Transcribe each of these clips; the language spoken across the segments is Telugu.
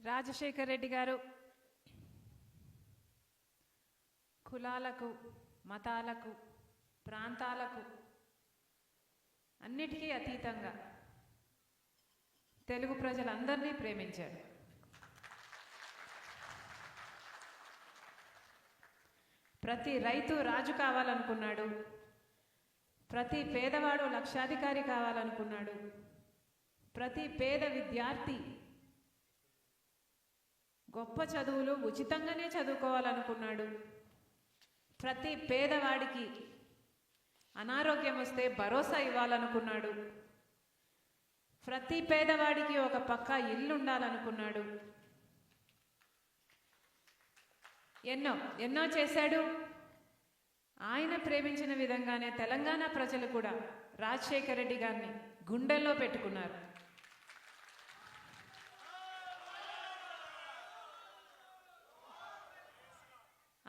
రాజశేఖర్ రెడ్డి గారు కులాలకు మతాలకు ప్రాంతాలకు అన్నిటికీ అతీతంగా తెలుగు ప్రజలందరినీ ప్రేమించాడు ప్రతి రైతు రాజు కావాలనుకున్నాడు ప్రతి పేదవాడు లక్షాధికారి కావాలనుకున్నాడు ప్రతి పేద విద్యార్థి గొప్ప చదువులు ఉచితంగానే చదువుకోవాలనుకున్నాడు. ప్రతి పేదవాడికి అనారోగ్యం వస్తే భరోసా ఇవ్వాలనుకున్నాడు. ప్రతి పేదవాడికి ఒక పక్క ఇల్లు ఉండాలనుకున్నాడు. ఎన్నో ఎన్నో చేశాడు. ఆయన ప్రేమించిన విధంగానే తెలంగాణ ప్రజలు కూడా రాజశేఖర రెడ్డి గారిని గుండెల్లో పెట్టుకున్నారు.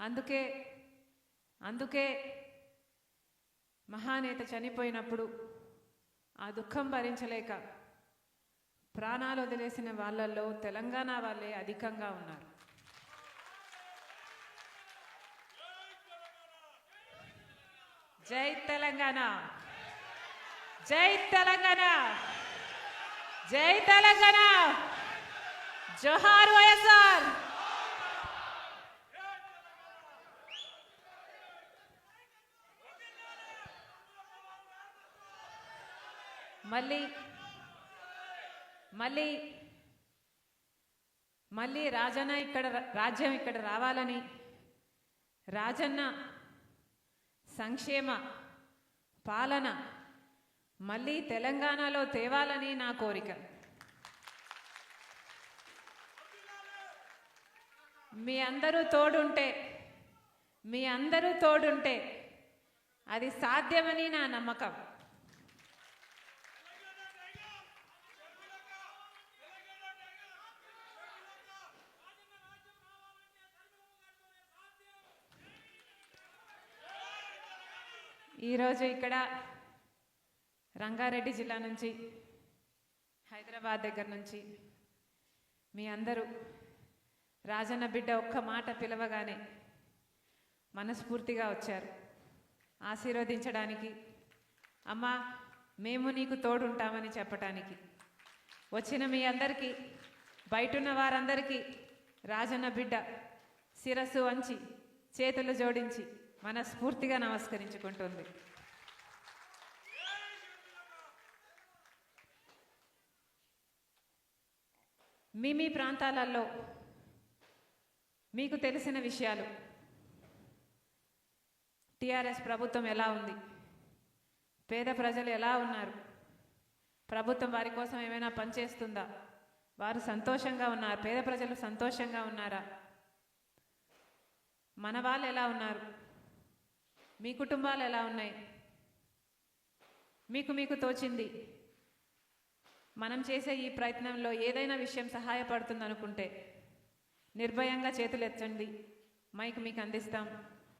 అందుకే అందుకే మహానేత చనిపోయినప్పుడు ఆ దుఃఖం భరించలేక ప్రాణాలు వదిలేసిన వాళ్ళల్లో తెలంగాణ వాళ్ళే అధికంగా ఉన్నారు. జై తెలంగాణ! జై తెలంగాణ! జై తెలంగాణ! జోహార్ వైఎస్ఆర్! మళ్ళీ మళ్ళీ మళ్ళీ రాజన్న ఇక్కడ రాజ్యం ఇక్కడ రావాలని రాజన్న సంక్షేమ పాలన మళ్ళీ తెలంగాణలో తేవాలని నా కోరిక. మీ అందరూ తోడుంటే మీ అందరూ తోడుంటే అది సాధ్యమని నా నమ్మకం. ఈరోజు ఇక్కడ రంగారెడ్డి జిల్లా నుంచి హైదరాబాద్ దగ్గర నుంచి మీ అందరూ రాజన్న బిడ్డ ఒక్క మాట పిలవగానే మనస్ఫూర్తిగా వచ్చారు. ఆశీర్వదించడానికి అమ్మా మేము నీకు తోడుంటామని చెప్పటానికి వచ్చిన మీ అందరికీ బయటున్న వారందరికీ రాజన్న బిడ్డ శిరస్సు వంచి చేతులు జోడించి మనస్ఫూర్తిగా నమస్కరించుకుంటుంది. మీ మీ ప్రాంతాలలో మీకు తెలిసిన విషయాలు. టిఆర్ఎస్ ప్రభుత్వం ఎలా ఉంది? పేద ప్రజలు ఎలా ఉన్నారు? ప్రభుత్వం వారి కోసం ఏమైనా పనిచేస్తుందా వారు సంతోషంగా ఉన్నారు? పేద ప్రజలు సంతోషంగా ఉన్నారా? మన వాళ్ళు ఎలా ఉన్నారు? మీ కుటుంబాలు ఎలా ఉన్నాయి? మీకు మీకు తోచింది. మనం చేసే ఈ ప్రయత్నంలో ఏదైనా విషయం సహాయపడుతుందనుకుంటే నిర్భయంగా చేతులు ఎత్తండి మైక్ మీకు అందిస్తాం.